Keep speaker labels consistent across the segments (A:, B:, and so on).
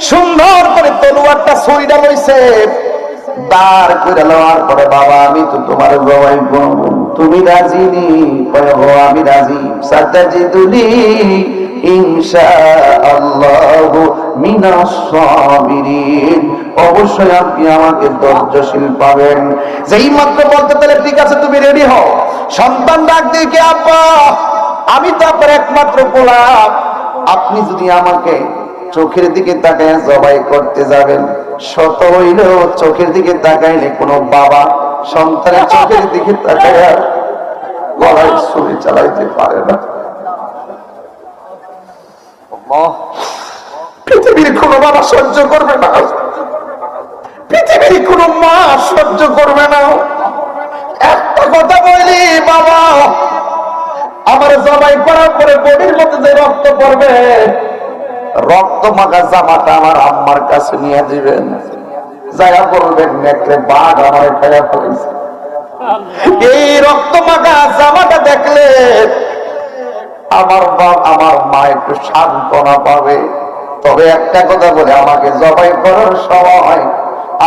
A: সুন্দর করে তলুয়ারটা সইডা লইছে। দাঁড় করে লওয়ার পরে, বাবা, আমি তো তোমার জবাই করব তুমি রাজি নি? কয়, হো, আমি রাজি। মিনাস সাবিরিন। অবশ্যই আপনি আমাকে ধৈর্যশীল পাবেন। যেই মাত্র বলতে তাহলে ঠিক আছে, তুমি রেডি হও। সন্তান ডাক দিয়ে কে, আব্বা, আমি তো আপনার একমাত্র গোলাপ। আপনি যদি আমাকে চোখের দিকে তাকায় জবাই করতে যাবেন। শত হইলেও চোখের দিকে তাকাইলে কোনো বাবা সন্তানের চোখের দিকে তাকায় গলায় ছুরি চালাইতে পারে না। পৃথিবীর কোন বাবা সহ্য করবে না। পৃথিবীর কোন মা সহ্য করবে না। একটা কথা বলি, বাবা, আমার জবাই করার পরে বডির মধ্যে যে রক্ত পড়বে রক্ত মাখা জামাটা আমার আম্মার কাছে নিয়ে দিবেন। যারা বলবেন, নেকড়ে বাঘ আমার খায়া পড়েছে এই রক্ত মাখা জামাটা দেখলে আমার বাপ আমার মা একটু সান্ত্বনা পাবে। তবে একটা কথা বলে, আমাকে জবাই করার সময়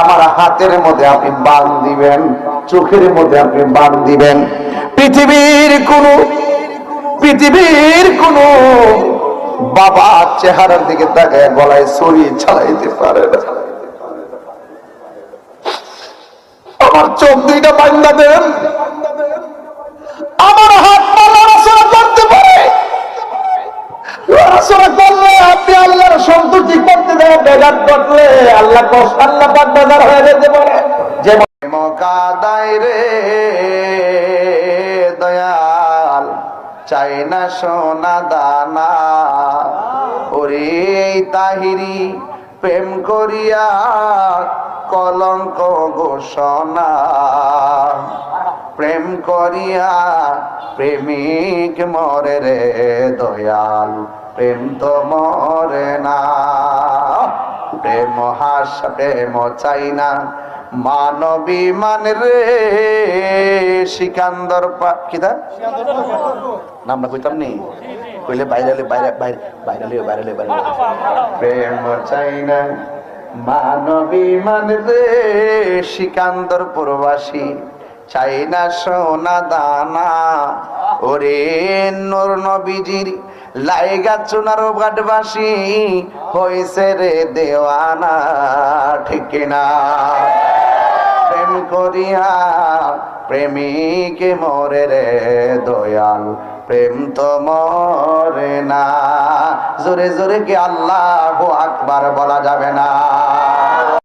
A: আমার হাতের মধ্যে আপনি বান দিবেন, চোখের মধ্যে আপনি বান দিবেন। পৃথিবীর কোন পৃথিবীর কোন বাবা চেহারার দিকে তাকায় গলায় ছড়িয়ে ছাড়াইতে পারে না। আমার চোখ দুইটা বান্দা দেন। আমার হাত পা করতে পারে। আল্লাহ আল্লাহ হয়ে যেতে পারে। যেমন মকাদাই রে চাই না সোনা দানা। ওরে তাহিরি, প্রেম করিয়া কলঙ্ক ঘোষণা। প্রেম করিয়া প্রেমিক মরে রে দয়াল, প্রেম তো মরে না। প্রেম হাস প্রেম চাই না মানবী মান রে, সিকান্দর কিদা নামটা কইতাম নি? কইলে বাইরে বাইরে বাইরে বাইরে বাইরে বাইরে প্রেম চাই না মানবী মান রে, সিকান্দর প্রবাসী। চাই না সোনা দানা, ওরে নবীজির লাইগা চুনার ঘাটবাসী হয়েছে রে দেওয়ানা, ঠিক না? প্রেম করিয়া প্রেমিক মরে রে দয়াল, প্রেম তো মরে না। জোরে জোরে কি আল্লাহ আকবার বলা যাবে না?